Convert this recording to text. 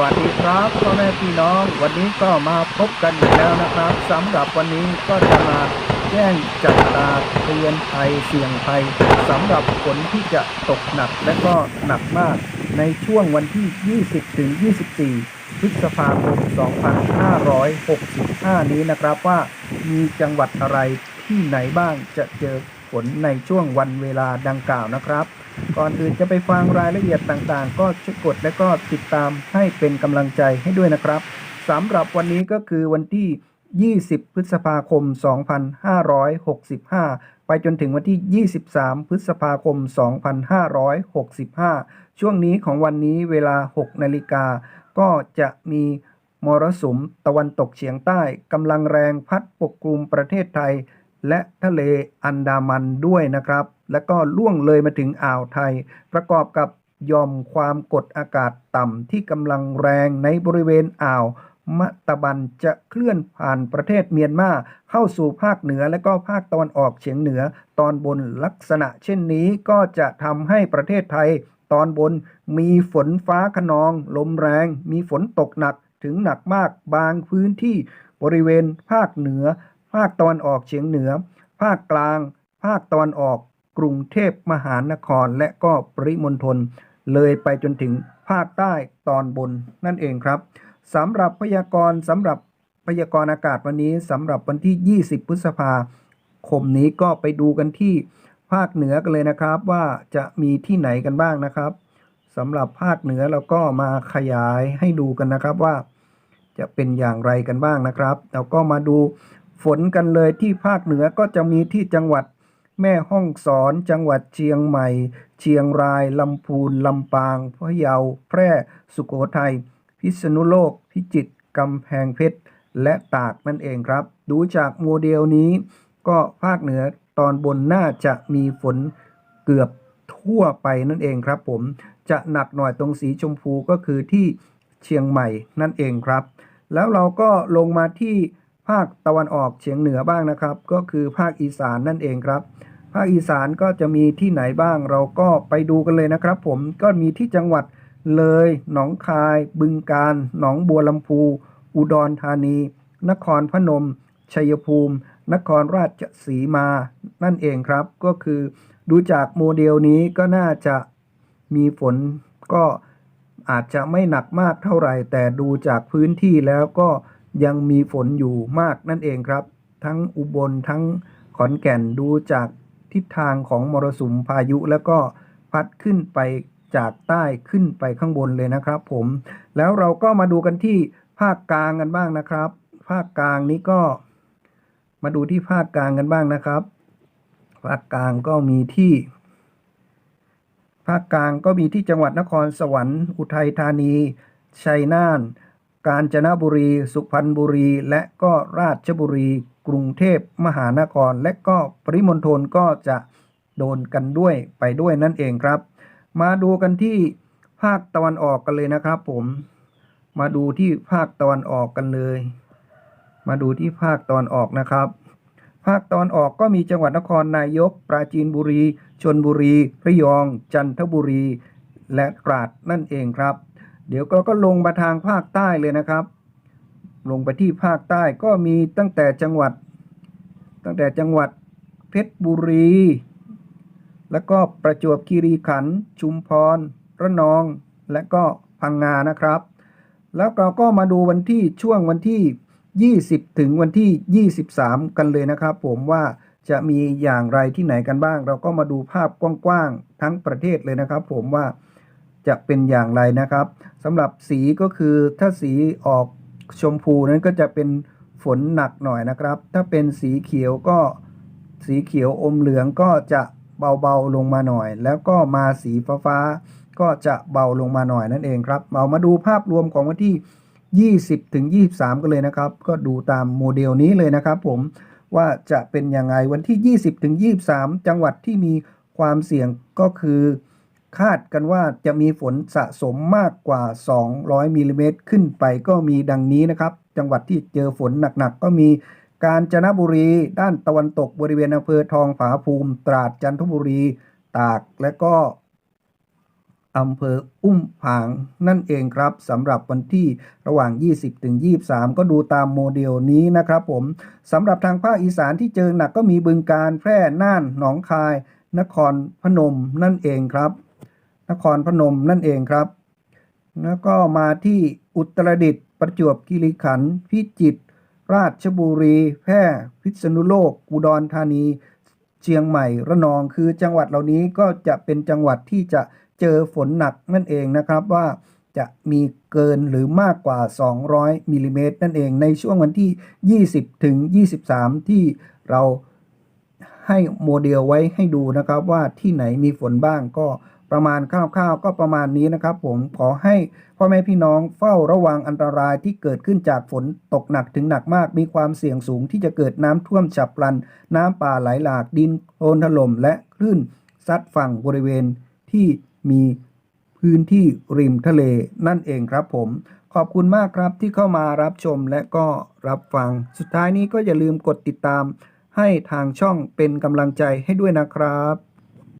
วัสดีครับพ่อแม่พี่น้อง วันนี้ก็มาพบกันอีกแล้วนะครับสำหรับวันนี้ก็จะมาแจ้งจัดตาเตือนภัยเสี่ยงภัยสำหรับฝนที่จะตกหนักและก็หนักมาก ในช่วงวันที่ 20 ถึง 24 พฤษภาคม 2565 นี้นะครับว่ามีจังหวัดอะไรที่ไหนบ้างจะเจอฝนในช่วงวันเวลาดังกล่าวนะครับ ก่อนอื่นจะไปฟังรายละเอียดต่างๆ ก็ช่วยกดและก็ติดตามให้เป็นกำลังใจให้ด้วยนะครับสำหรับวันนี้ก็คือวันที่ 20 พฤษภาคม 2565 ไปจนถึงวันที่ 23 พฤษภาคม 2565 ช่วงนี้ของวันนี้เวลา 6 นาฬิกา ก็จะมีมรสุมตะวันตกเฉียงใต้กำลังแรงพัดปกคลุมประเทศไทย และทะเลอันดามันด้วยนะครับ และก็ล่วงเลยมาถึงอ่าวไทย ประกอบกับยอมความกดอากาศต่ำที่กำลังแรงในบริเวณอ่าวมะตะบันจะเคลื่อนผ่านประเทศเมียนมาเข้าสู่ภาคเหนือและก็ภาคตะวันออกเฉียงเหนือ ตอนบนลักษณะเช่นนี้ก็จะทำให้ประเทศไทย ตอนบนมีฝนฟ้าขนอง ลมแรง มีฝนตกหนักถึงหนักมากบางพื้นที่บริเวณภาคเหนือ ภาคตะวันออกเฉียงเหนือ ภาคกลาง ภาคตะวันออก กรุงเทพมหานครและก็ปริมณฑลเลยไปจนถึงภาคใต้ตอนบนนั่นเองครับสำหรับพยากรณ์สำหรับพยากรณ์อากาศวันนี้สำหรับวันที่ 20 พฤษภาคมนี้ก็ไปดูกันที่ภาคเหนือกันเลยนะครับว่าจะมีที่ไหนกันบ้างนะครับสำหรับภาคเหนือเราก็มาขยายให้ดูกันนะครับว่า จะเป็นอย่างไรกันบ้างนะครับเราก็มาดูฝนกันเลยที่ภาคเหนือก็จะมีที่จังหวัด แม่ฮ่องสอนจังหวัดเชียงใหม่ เชียงรายลำพูนลำปางพะเยา แพร่ สุโขทัย พิษณุโลก พิจิตรกำแพงเพชร และตากนั่นเองครับ ดูจากโมเดลนี้ ก็ภาคเหนือตอนบนน่าจะมีฝนเกือบทั่วไปนั่นเองครับผมจะหนักหน่อยตรงสีชมพูก็คือที่เชียงใหม่นั่นเองครับ แล้วเราก็ลงมาที่ ภาคตะวันออกเฉียงเหนือบ้างนะครับ ก็คือภาคอีสานนั่นเองครับ ภาคอีสานก็จะมีที่ไหนบ้าง เราก็ไปดูกันเลยนะครับ ผมก็มีที่จังหวัดเลย หนองคาย บึงกาฬหนองบัวลำพู อุดรธานี นครพนม ชัยภูมิ นครราชสีมา นั่นเองครับ ก็คือดูจากโมเดลนี้ก็น่าจะมีฝนก็อาจจะไม่หนักมากเท่าไหร่ แต่ดูจากพื้นที่แล้วก็ ยังมีฝนอยู่มากนั่นเองครับ ทั้งอุบลทั้งขอนแก่นดูจากทิศทางของมรสุมพายุแล้วก็พัดขึ้นไปจากใต้ขึ้นไปข้างบนเลยนะครับ ผม แล้วเราก็มาดูกันที่ภาคกลางกันบ้างนะครับ ภาคกลางนี้ก็ มาดูที่ภาคกลางกันบ้างนะครับ ภาคกลางก็มีที่ ภาคกลางก็มีที่จังหวัดนครสวรรค์ อุทัยธานี ชัยนาท กาญจนบุรี สุพรรณบุรี และก็ราชบุรี กรุงเทพมหานคร และก็ปริมณฑลก็จะโดนกันด้วยไปด้วยนั่นเองครับ มาดูกันที่ภาคตะวันออกกันเลยนะครับ ผม มาดูที่ภาคตะวันออกกันเลย มาดูที่ภาคตะวันออกนะครับ ภาคตะวันออกก็มีจังหวัดนครนายก ปราจีนบุรีชนบุรี ระยอง จันทบุรี และตราดนั่นเองครับ เดี๋ยวเราก็ลงมาทางภาคใต้เลยนะครับ ลงไปที่ภาคใต้ก็มีตั้งแต่จังหวัด ตั้งแต่จังหวัดเพชรบุรี แล้วก็ประจวบคีรีขันธ์ชุมพร ระนอง และก็พังงานะครับ แล้วเราก็มาดูวันที่ช่วงวันที่ 20 ถึงวันที่ 23 กันเลยนะครับ ผมว่าจะมีอย่างไรที่ไหนกันบ้าง เราก็มาดูภาพกว้างๆทั้งประเทศเลยนะครับ ผมว่า จะเป็นอย่างไรนะครับสำหรับสีก็คือถ้าสีออกชมพูนั้นก็จะเป็นฝนหนักหน่อยนะครับ ถ้าเป็นสีเขียวก็สีเขียวอมเหลืองก็จะเบาๆลงมาหน่อย แล้วก็มาสีฟ้าๆก็จะเบาลงมาหน่อยนั่นเองครับเรามาดูภาพรวมของวันที่ 20ถึง23 กันเลยนะครับ ก็ดูตามโมเดลนี้เลยนะครับ ผมว่าจะเป็นยังไงวันที่ 20ถึง23 จังหวัดที่มีความเสี่ยงก็คือ คาดกันว่าจะมีฝนสะสมมากกว่า 200มิลลิเมตรขึ้นไปก็มีดังนี้นะครับ จังหวัดที่เจอฝนหนักๆ ก็มีกาญจนบุรีด้านตะวันตกบริเวณอำเภอทองผาภูมิ ตราดจันทบุรี ตากและก็อำเภออุ้มผางนั่นเองครับสำหรับวันที่ระหว่าง 20ถึง23 ก็ดูตามโมเดลนี้นะครับผมสำหรับทางภาคอีสานที่เจอหนักก็มีบึงการแพร่น่านหนองคาย นครพนมนั่นเองครับ นครพนมนั่นเองครับ แล้วก็มาที่อุตรดิตถ์ประจวบคีรีขันธ์พิจิตรราชบุรี แพร่พิษณุโลกอุดรธานี เชียงใหม่ระนองคือจังหวัดเหล่านี้ก็จะเป็นจังหวัดที่จะเจอฝนหนักนั่นเองนะครับว่าจะมีเกินหรือมากกว่า 200มิลลิเมตรนั่นเองในช่วงวันที่ 20 ถึง 23 ที่เราให้โมเดลไว้ให้ดูนะครับว่าที่ไหนมีฝนบ้างก็ ประมาณคร่าวๆก็ประมาณนี้นะครับ ผมขอให้พ่อแม่พี่น้องเฝ้าระวังอันตรายที่เกิดขึ้นจากฝนตกหนักถึงหนักมาก มีความเสี่ยงสูงที่จะเกิดน้ำท่วมฉับพลัน น้ำป่าไหลหลากดินโคลนถล่มและคลื่นซัดฝั่งบริเวณที่มีพื้นที่ริมทะเลนั่นเองครับผมขอบคุณมากครับที่เข้ามารับชมและก็รับฟัง สุดท้ายนี้ก็อย่าลืมกดติดตาม ให้ทางช่องเป็นกำลังใจให้ด้วยนะครับ